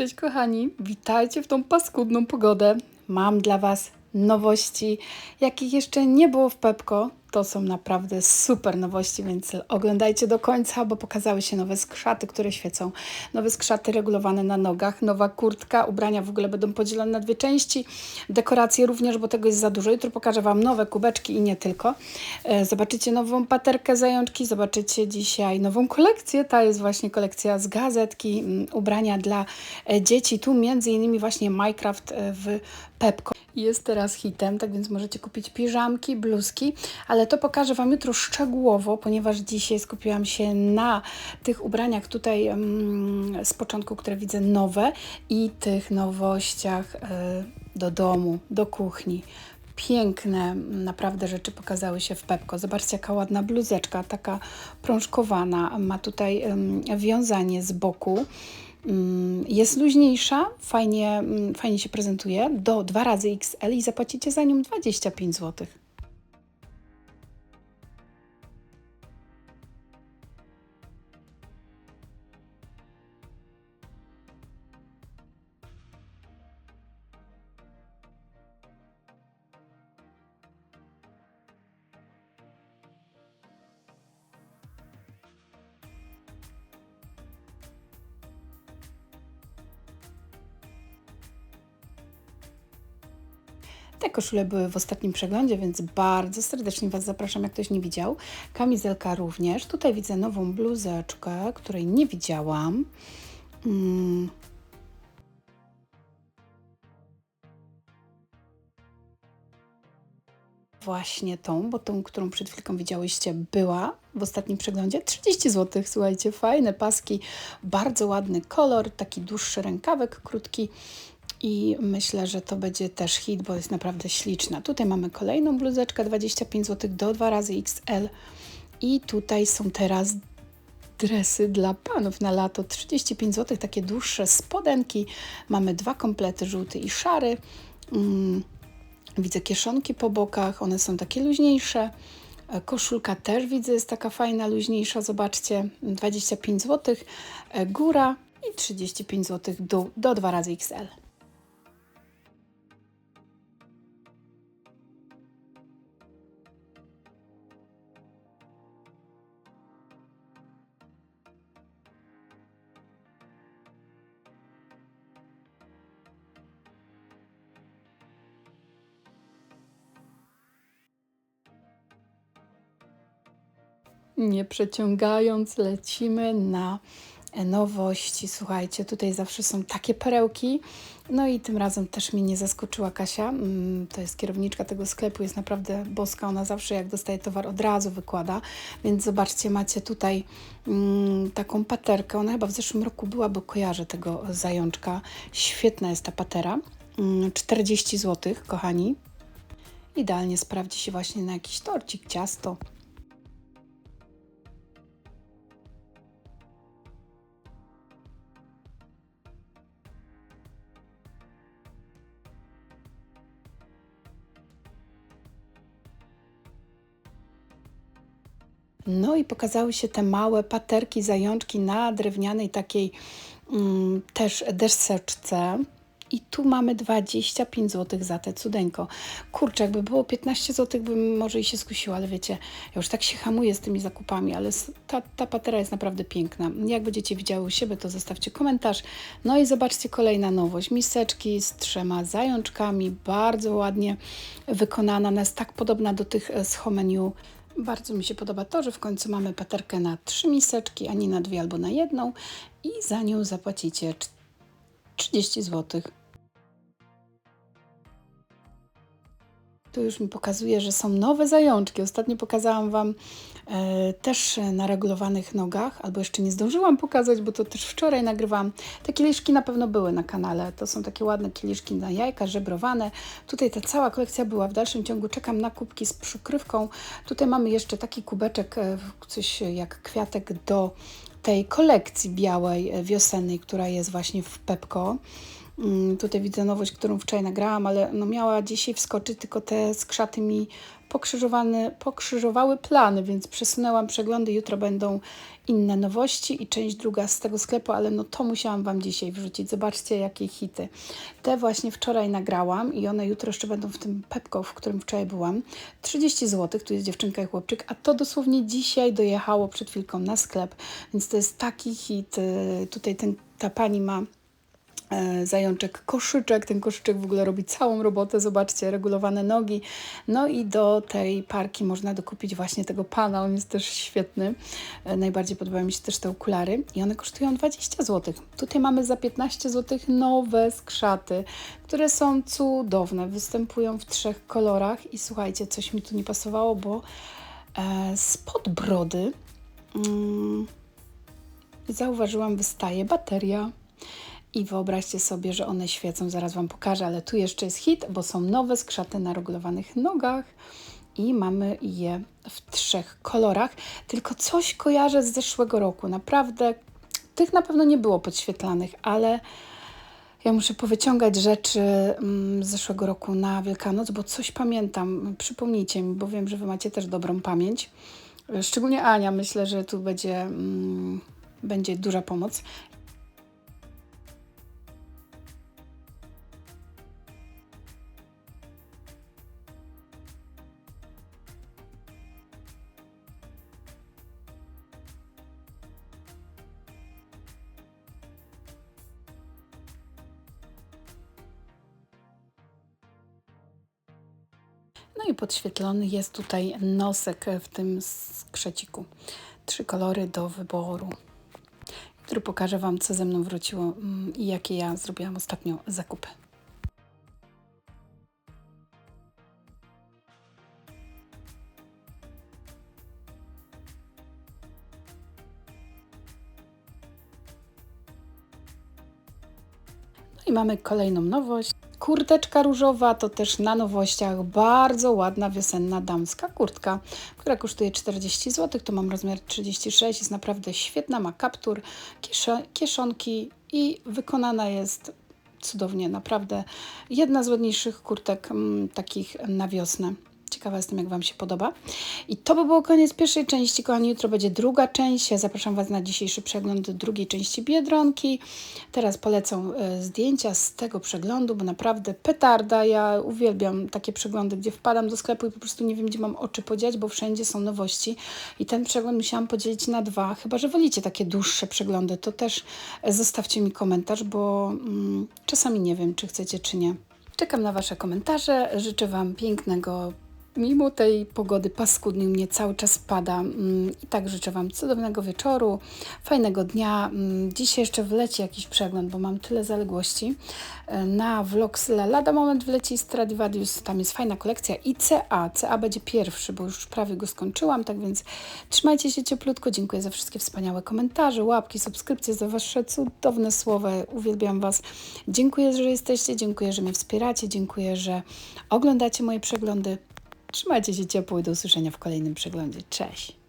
Cześć kochani, witajcie w tą paskudną pogodę. Mam dla Was nowości, jakich jeszcze nie było w Pepko. To są naprawdę super nowości, więc oglądajcie do końca, bo pokazały się nowe skrzaty, które świecą. Nowe skrzaty regulowane na nogach, nowa kurtka, ubrania w ogóle będą podzielone na dwie części. Dekoracje również, bo tego jest za dużo. Jutro pokażę Wam nowe kubeczki i nie tylko. E, Zobaczycie nową paterkę zajączki, zobaczycie dzisiaj nową kolekcję. Ta jest właśnie kolekcja z gazetki, mm, ubrania dla e, dzieci. Tu między innymi właśnie Minecraft e, w Pepko jest teraz hitem, tak więc możecie kupić piżamki, bluzki, ale to pokażę Wam jutro szczegółowo, ponieważ dzisiaj skupiłam się na tych ubraniach tutaj mm, z początku, które widzę nowe i tych nowościach y, do domu, do kuchni. Piękne naprawdę rzeczy pokazały się w Pepko. Zobaczcie, jaka ładna bluzeczka, taka prążkowana. Ma tutaj wiązanie z boku. Mm, jest luźniejsza, fajnie, mm, fajnie się prezentuje, do 2 razy XL i zapłacicie za nią 25 zł. Te koszule były w ostatnim przeglądzie, więc bardzo serdecznie Was zapraszam, jak ktoś nie widział. Kamizelka również. Tutaj widzę nową bluzeczkę, której nie widziałam. Hmm. Właśnie tą, bo tą, którą przed chwilką widziałyście, była w ostatnim przeglądzie. 30 zł, słuchajcie, fajne paski, bardzo ładny kolor, taki dłuższy rękawek, krótki i myślę, że to będzie też hit, bo jest naprawdę śliczna. Tutaj mamy kolejną bluzeczkę 25 zł do 2 razy XL i tutaj są teraz dresy dla panów na lato 35 zł, takie dłuższe spodenki. Mamy dwa komplety, żółty i szary. Mm, widzę kieszonki po bokach, one są takie luźniejsze. E, koszulka też widzę, jest taka fajna, luźniejsza, zobaczcie, 25 zł. E, góra i 35 zł do, do 2 razy XL. Nie przeciągając, lecimy na nowości. Słuchajcie, tutaj zawsze są takie perełki. No i tym razem też mnie nie zaskoczyła Kasia. Mm, to jest kierowniczka tego sklepu, jest naprawdę boska. Ona zawsze jak dostaje towar od razu wykłada. Więc zobaczcie, macie tutaj mm, taką paterkę. Ona chyba w zeszłym roku była, bo kojarzę tego zajączka. Świetna jest ta patera. 40 mm, zł, kochani. Idealnie sprawdzi się właśnie na jakiś torcik, ciasto. No i pokazały się te małe paterki, zajączki na drewnianej takiej mm, też deseczce. I tu mamy 25 zł za te cudeńko. Kurczę, jakby było 15 zł, bym może i się skusiła, ale wiecie, ja już tak się hamuję z tymi zakupami, ale ta, ta patera jest naprawdę piękna. Jak będziecie widziały u siebie, to zostawcie komentarz. No i zobaczcie kolejna nowość. Miseczki z trzema zajączkami, bardzo ładnie wykonana. Ona jest tak podobna do tych z Homeniu bardzo mi się podoba to, że w końcu mamy paterkę na trzy miseczki, a nie na dwie albo na jedną i za nią zapłacicie 30 zł. Tu już mi pokazuje, że są nowe zajączki. Ostatnio pokazałam Wam e, też na regulowanych nogach, albo jeszcze nie zdążyłam pokazać, bo to też wczoraj nagrywam. Te kieliszki na pewno były na kanale. To są takie ładne kieliszki na jajka, żebrowane. Tutaj ta cała kolekcja była. W dalszym ciągu czekam na kubki z przykrywką. Tutaj mamy jeszcze taki kubeczek, e, coś jak kwiatek do tej kolekcji białej, e, wiosennej, która jest właśnie w Pepko. Mm, tutaj widzę nowość, którą wczoraj nagrałam, ale no miała dzisiaj wskoczyć, tylko te skrzaty mi pokrzyżowane, pokrzyżowały plany, więc przesunęłam przeglądy. Jutro będą inne nowości i część druga z tego sklepu, ale no to musiałam Wam dzisiaj wrzucić. Zobaczcie, jakie hity. Te właśnie wczoraj nagrałam i one jutro jeszcze będą w tym Pepko, w którym wczoraj byłam. 30 zł, tu jest dziewczynka i chłopczyk, a to dosłownie dzisiaj dojechało przed chwilką na sklep, więc to jest taki hit. Y, Tutaj ten, ta pani ma zajączek koszyczek. Ten koszyczek w ogóle robi całą robotę. Zobaczcie, regulowane nogi. No i do tej parki można dokupić właśnie tego pana. On jest też świetny. E, Najbardziej podobają mi się też te okulary i one kosztują 20 zł. Tutaj mamy za 15 zł nowe skrzaty, które są cudowne. Występują w trzech kolorach i słuchajcie, coś mi tu nie pasowało, bo e, spod brody mm, zauważyłam, wystaje bateria. I wyobraźcie sobie, że one świecą, zaraz Wam pokażę, ale tu jeszcze jest hit, bo są nowe skrzaty na regulowanych nogach i mamy je w trzech kolorach. Tylko coś kojarzę z zeszłego roku. Naprawdę, tych na pewno nie było podświetlanych, ale ja muszę powyciągać rzeczy mm, z zeszłego roku na Wielkanoc, bo coś pamiętam. Przypomnijcie mi, bo wiem, że Wy macie też dobrą pamięć. Szczególnie Ania, myślę, że tu będzie, mm, będzie duża pomoc. No i podświetlony jest tutaj nosek w tym skrzeciku. Trzy kolory do wyboru. Który pokażę Wam, co ze mną wróciło mm, i jakie ja zrobiłam ostatnio zakupy. No i mamy kolejną nowość. Kurteczka różowa to też na nowościach bardzo ładna wiosenna damska kurtka, która kosztuje 40 zł. Tu mam rozmiar 36, jest naprawdę świetna, ma kaptur, kieszo- kieszonki i wykonana jest cudownie, naprawdę jedna z ładniejszych kurtek mm, takich na wiosnę. Ciekawa jestem, jak Wam się podoba. I to by było koniec pierwszej części, kochani. Jutro będzie druga część. Ja zapraszam Was na dzisiejszy przegląd drugiej części Biedronki. Teraz polecą e, zdjęcia z tego przeglądu, bo naprawdę petarda. Ja uwielbiam takie przeglądy, gdzie wpadam do sklepu i po prostu nie wiem, gdzie mam oczy podziać, bo wszędzie są nowości. I ten przegląd musiałam podzielić na dwa. Chyba, że wolicie takie dłuższe przeglądy, to też e, zostawcie mi komentarz, bo mm, czasami nie wiem, czy chcecie, czy nie. Czekam na Wasze komentarze. Życzę Wam pięknego Mimo tej pogody paskudnej mnie cały czas pada mm, i tak życzę Wam cudownego wieczoru, fajnego dnia. Mm, Dzisiaj jeszcze wleci jakiś przegląd, bo mam tyle zaległości. E, Na Vlogsla lada moment wleci Stradivarius, tam jest fajna kolekcja i CA. CA będzie pierwszy, bo już prawie go skończyłam, tak więc trzymajcie się cieplutko. Dziękuję za wszystkie wspaniałe komentarze, łapki, subskrypcje, za Wasze cudowne słowa. Uwielbiam Was. Dziękuję, że jesteście, dziękuję, że mnie wspieracie, dziękuję, że oglądacie moje przeglądy. Trzymajcie się ciepło i do usłyszenia w kolejnym przeglądzie. Cześć!